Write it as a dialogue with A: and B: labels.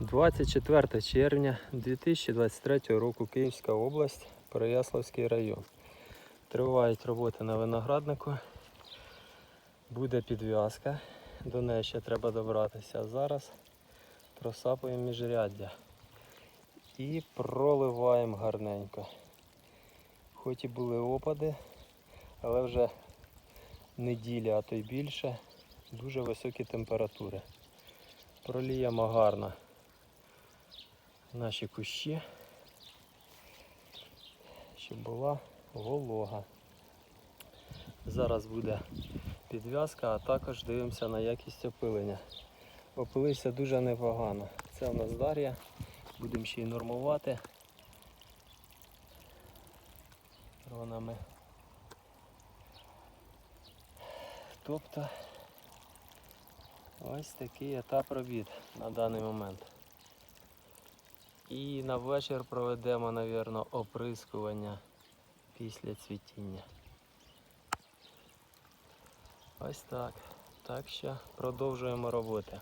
A: 24 червня 2023 року Київська область, Переяславський район. Тривають роботи на винограднику. Буде підв'язка. До неї ще треба добратися. А зараз просапуємо міжряддя і проливаємо гарненько. Хоч і були опади, але вже неділя, а то й більше, дуже високі температури. Проліємо гарно наші кущі, щоб була волога. Зараз буде підв'язка, а також дивимося на якість опилення. Опилився дуже непогано. Це у нас Дар'я. Будемо ще й нормувати. Ронами. Тобто ось такий етап робіт на даний момент. І на вечір проведемо, мабуть, оприскування після цвітіння. Ось так. Так що продовжуємо роботи.